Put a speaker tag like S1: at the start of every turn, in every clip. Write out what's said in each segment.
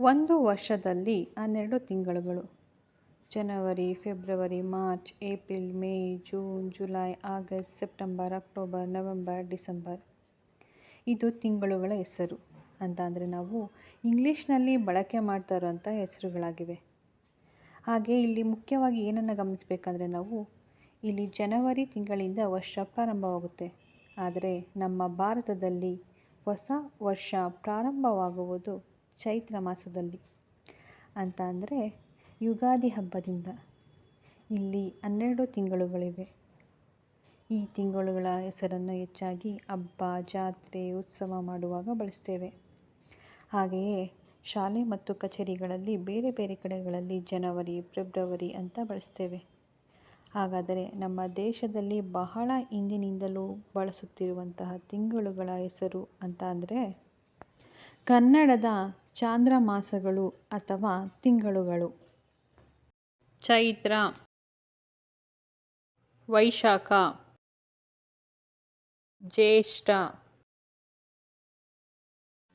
S1: ಒಂದು ವರ್ಷದಲ್ಲಿ ಹನ್ನೆರಡು ತಿಂಗಳುಗಳು. ಜನವರಿ, ಫೆಬ್ರವರಿ, March, April, May, June, July, August, September, October, November, December. ಇದು ತಿಂಗಳುಗಳ ಹೆಸರು. ಅಂತ ಅಂದರೆ ನಾವು ಇಂಗ್ಲೀಷ್ನಲ್ಲಿ ಬಳಕೆ ಮಾಡ್ತಾ ಇರೋಂಥ ಹೆಸರುಗಳಾಗಿವೆ. ಹಾಗೆ ಇಲ್ಲಿ ಮುಖ್ಯವಾಗಿ ಏನನ್ನು ಗಮನಿಸಬೇಕಂದ್ರೆ ನಾವು ಇಲ್ಲಿ ಜನವರಿ ತಿಂಗಳಿಂದ ವರ್ಷ ಪ್ರಾರಂಭವಾಗುತ್ತೆ. ಆದರೆ ನಮ್ಮ ಭಾರತದಲ್ಲಿ ಹೊಸ ವರ್ಷ ಪ್ರಾರಂಭವಾಗುವುದು ಚೈತ್ರ ಮಾಸದಲ್ಲಿ ಅಂತ ಅಂದರೆ ಯುಗಾದಿ ಹಬ್ಬದಿಂದ. ಇಲ್ಲಿ ಹನ್ನೆರಡು ತಿಂಗಳುಗಳಿವೆ. ಈ ತಿಂಗಳುಗಳ ಹೆಸರನ್ನು ಹೆಚ್ಚಾಗಿ ಹಬ್ಬ, ಜಾತ್ರೆ, ಉತ್ಸವ ಮಾಡುವಾಗ ಬಳಸ್ತೇವೆ. ಹಾಗೆಯೇ ಶಾಲೆ ಮತ್ತು ಕಚೇರಿಗಳಲ್ಲಿ ಬೇರೆ ಬೇರೆ ಕಡೆಗಳಲ್ಲಿ ಜನವರಿ, ಫೆಬ್ರವರಿ ಅಂತ ಬಳಸ್ತೇವೆ. ಹಾಗಾದರೆ ನಮ್ಮ ದೇಶದಲ್ಲಿ ಬಹಳ ಹಿಂದಿನಿಂದಲೂ ಬಳಸುತ್ತಿರುವಂತಹ ತಿಂಗಳುಗಳ ಹೆಸರು ಅಂತ ಅಂದರೆ ಕನ್ನಡದ ಚಾಂದ್ರಮಾಸಗಳು ಅಥವಾ ತಿಂಗಳುಗಳು. ಚೈತ್ರ. ವೈಶಾಖ. ಜ್ಯೇಷ್ಠ.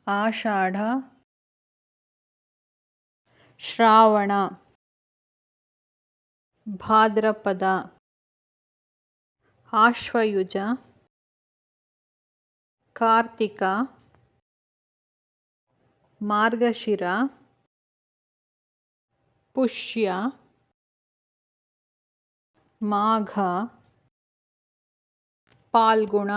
S1: ಆಷಾಢ. ಶ್ರಾವಣ. ಭಾದ್ರಪದ. ಆಶ್ವಯುಜ. ಕಾರ್ತಿಕ. ಮಾರ್ಗಶಿರ ಪುಷ್ಯ ಮಾಘ ಪಾಲ್ಗುಣ